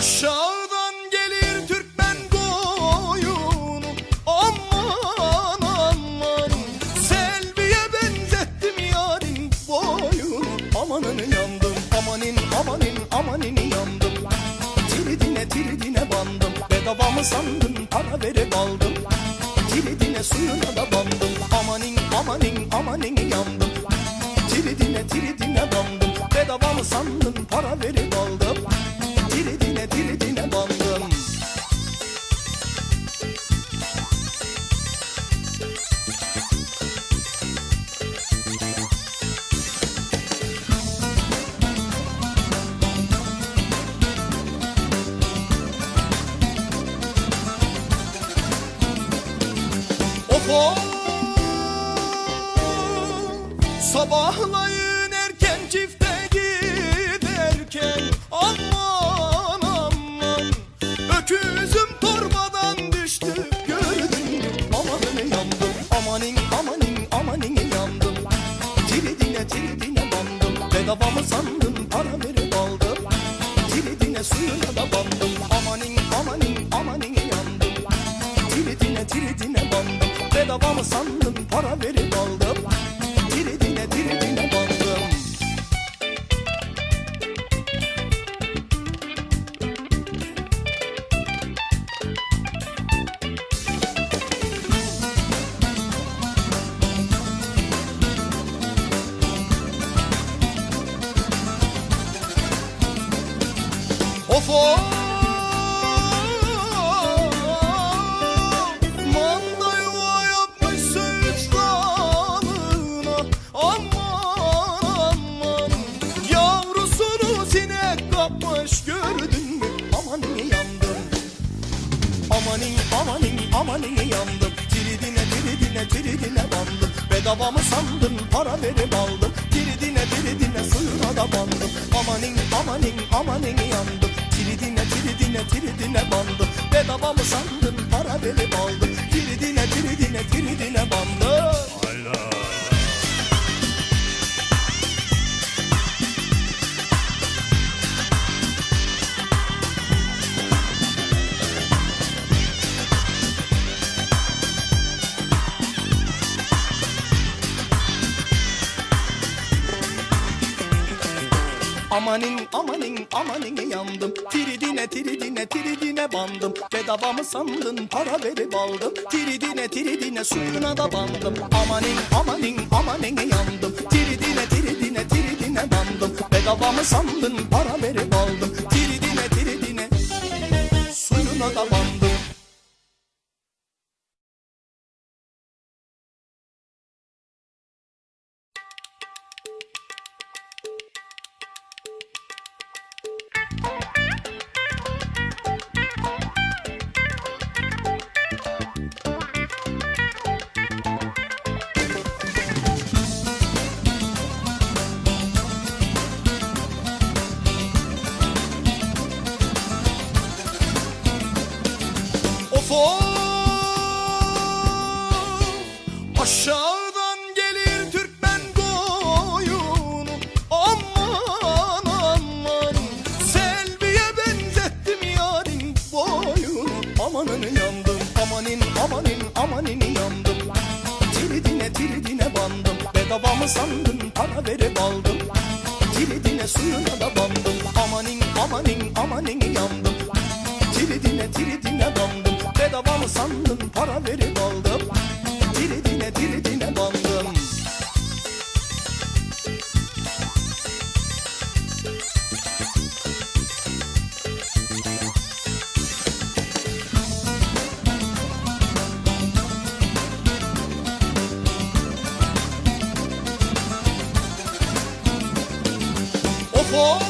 Aşağıdan gelir Türkmen koyunu Aman aman. Selviye benzettim yarim boyunu Amanın yandım amanin amanin amanin yandım. Tiridine tiridine bandım. Bedava mı sandın para verip aldım Tiridine suyuna da bandım. Amanin amanin amanin yandım. Tiridine tiridine bandım. Bedava mı sandın para verip aldım Sabahlayın erken çifte giderken. Aman aman. Öküzüm torbadan düştü gördün mü Amanın yandım. Amanin amanin amanin yandım. Tiridine tiridine bandım. Bedava mı sandın para verip aldım. Tiridine suyuna da bandım. Amanin amanin amanin yandım. Tiridine tiridine bandım Bedava mı sandın? Para verip aldım kapmış gördün mü? Aman yandım Amanin amanin amanin yandım. Tiridine tiridine tiridine bandım. Bedava mı sandın? Para verip aldım. Tiridine tiridine suyuna da bandım. Amanin amanin amanin yandım. Tiridine tiridine tiridine bandım. Bedava mı sandın? Para verip aldım. Tiridine tiridine tiridine bandım Amanin amanin amanin yandım. Tiridine tiridine tiridine bandım. Bedava mı sandın para verip aldım. Tiridine tiridine suyuna da bandım. Amanin amanin amanin yandım. Tiridine tiridine tiridine bandım. Bedava mı sandın para verip Of Aşağıdan gelir Türkmen koyunu. Aman aman Selviye benzettim yarim boyunu. Amanın yandım amanin amanin amanin yandım. Tiridine tiridine bandım. Bedava mı sandın para verip aldım. Tiridine suyuna da bandım. Amanin amanin amanin yandım も。